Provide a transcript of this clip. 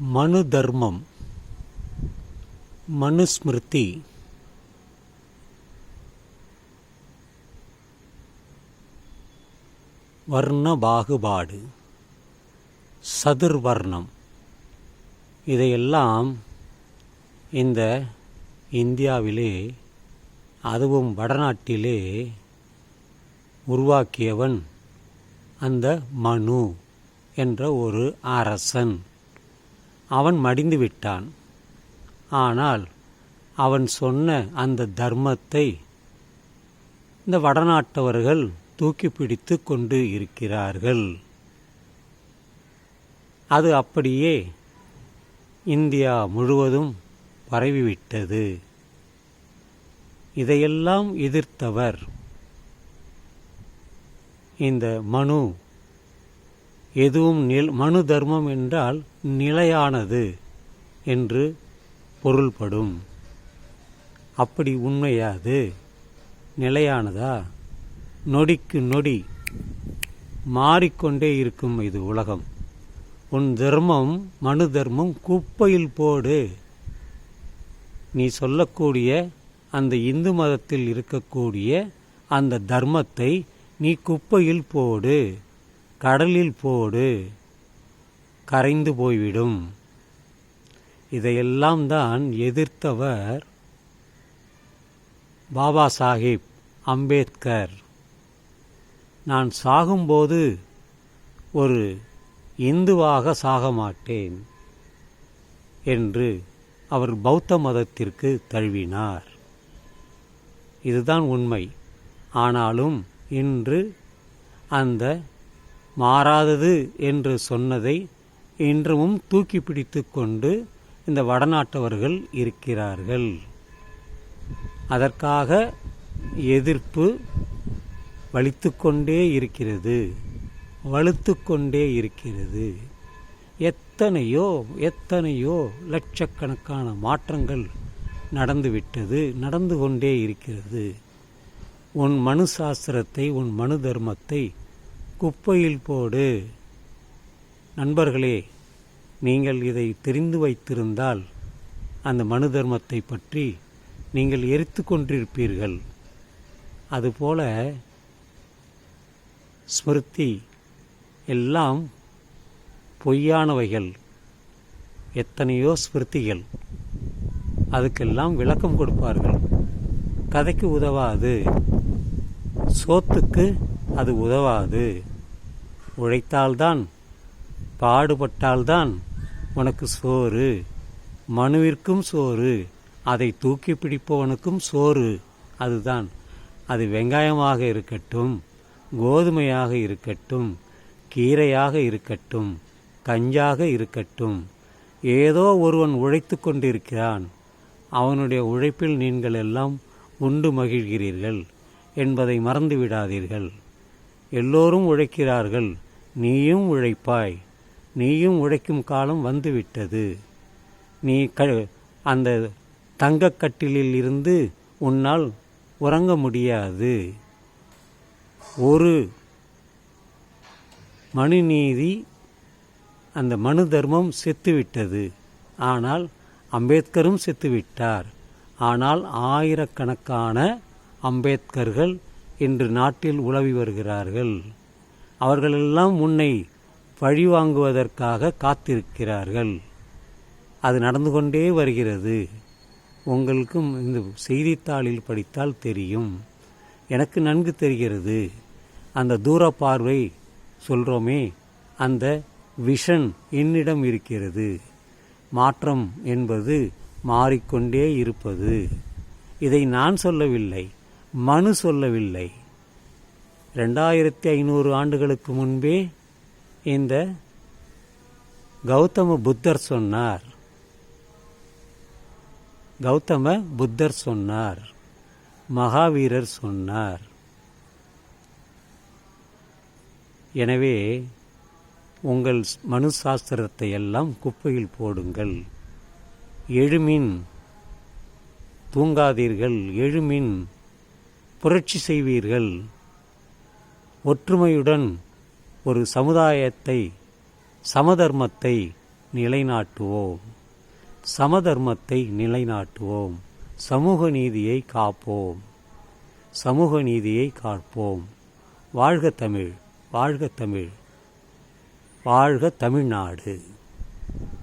மனு தர்மம் மனுஸ்மிருதி வர்ண பாகுபாடு சதுர்வர்ணம். இதையெல்லாம் இந்த இந்தியாவிலே அதுவும் வடநாட்டிலே உருவாக்கியவன் அந்த மனு என்ற ஒரு அரசன். அவன் மடிந்து விட்டான். ஆனால் அவன் சொன்ன அந்த தர்மத்தை இந்த வடநாட்டவர்கள் தூக்கி பிடித்து கொண்டு இருக்கிறார்கள். அது அப்படியே இந்தியா முழுவதும் பரவிவிட்டது. இதையெல்லாம் எதிர்த்தவர் இந்த மனு. எதுவும் நில் மனு தர்மம் என்றால் நிலையானது என்று பொருள்படும். அப்படி உண்மையாது. நிலையானதா? நொடிக்கு நொடி மாறிக்கொண்டே இருக்கும் இது உலகம். உன் தர்மம் மனு தர்மம் குப்பையில் போடு. நீ சொல்லக்கூடிய அந்த இந்து மதத்தில் இருக்கக்கூடிய அந்த தர்மத்தை நீ குப்பையில் போடு. கடலில் போடு. கரைந்து போய்விடும். இதையெல்லாம் தான் எதிர்த்தவர் பாபா சாஹிப் அம்பேத்கர். நான் சாகும்போது ஒரு இந்துவாக சாக மாட்டேன் என்று அவர் பௌத்த மதத்திற்கு தழுவினார். இதுதான் உண்மை. ஆனாலும் இன்று அந்த மாறாதது என்று சொன்னதை இன்றும் தூக்கி பிடித்து கொண்டு இந்த வடநாட்டவர்கள் இருக்கிறார்கள். அதற்காக எதிர்ப்பு வலித்து கொண்டே இருக்கிறது. வலுத்து கொண்டே இருக்கிறது. எத்தனையோ எத்தனையோ லட்சக்கணக்கான மாற்றங்கள் நடந்துவிட்டது நடந்து கொண்டே இருக்கிறது. உன் மனு சாஸ்திரத்தை உன் மனு தர்மத்தை குப்பையில் போடு. நண்பர்களே நீங்கள் இதை தெரிந்து வைத்திருந்தால் அந்த மனு தர்மத்தை பற்றி நீங்கள் எரித்து கொண்டிருப்பீர்கள். அதுபோல ஸ்மிருதி எல்லாம் பொய்யானவைகள். எத்தனையோ ஸ்மிருதிகள் அதுக்கெல்லாம் விளக்கம் கொடுப்பார்கள். கதைக்கு உதவாது. சோத்துக்கு அது உதவாது. உழைத்தால்தான் பாடுபட்டால்தான் உனக்கு சோறு. மனுவிற்கும் சோறு. அதை தூக்கி பிடிப்பவனுக்கும் சோறு. அதுதான். அது வெங்காயமாக இருக்கட்டும் கோதுமையாக இருக்கட்டும் கீரையாக இருக்கட்டும் கஞ்சாக இருக்கட்டும். ஏதோ ஒருவன் உழைத்து கொண்டிருக்கிறான். அவனுடைய உழைப்பில் நீங்கள் எல்லாம் உண்டு மகிழ்கிறீர்கள் என்பதை மறந்து விடாதீர்கள் எல்லோரும் உழைக்கிறார்கள். நீயும் உழைப்பாய். நீயும் உழைக்கும் காலம் வந்துவிட்டது. நீ க அந்த தங்கக்கட்டிலில் இருந்து உன்னால் உறங்க முடியாது. ஒரு மனுநீதி அந்த மனு தர்மம் செத்துவிட்டது. ஆனால் அம்பேத்கரும் செத்துவிட்டார். ஆனால் ஆயிரக்கணக்கான அம்பேத்கர்கள் இன்று நாட்டில் உலவி வருகிறார்கள். அவர்களெல்லாம் உன்னை பழிவாங்குவதற்காக காத்திருக்கிறார்கள். அது நடந்து கொண்டே வருகிறது. உங்களுக்கும் இந்த செய்தித்தாளில் படித்தால் தெரியும். எனக்கு நன்கு தெரிகிறது. அந்த தூர பார்வை சொல்கிறோமே அந்த விஷன் என்னிடம் இருக்கிறது. மாற்றம் என்பது மாறிக்கொண்டே இருப்பது. இதை நான் சொல்லவில்லை மனு சொல்லவில்லை. ரெண்டாயிரத்தி ஐநூறு ஆண்டுகளுக்கு முன்பே இந்த கௌதம புத்தர் சொன்னார். கௌதம புத்தர் சொன்னார். மகாவீரர் சொன்னார். எனவே உங்கள் மனு சாஸ்திரத்தை எல்லாம் குப்பையில் போடுங்கள். எழுமின் தூங்காதீர்கள். எழுமின் புரட்சி செய்வீர்கள். ஒற்றுமையுடன் ஒரு சமுதாயத்தை சமதர்மத்தை நிலைநாட்டுவோம். சமதர்மத்தை நிலைநாட்டுவோம். சமூக நீதியை காப்போம். சமூக நீதியை காப்போம். வாழ்க தமிழ் வாழ்க தமிழ் வாழ்க தமிழ்நாடு.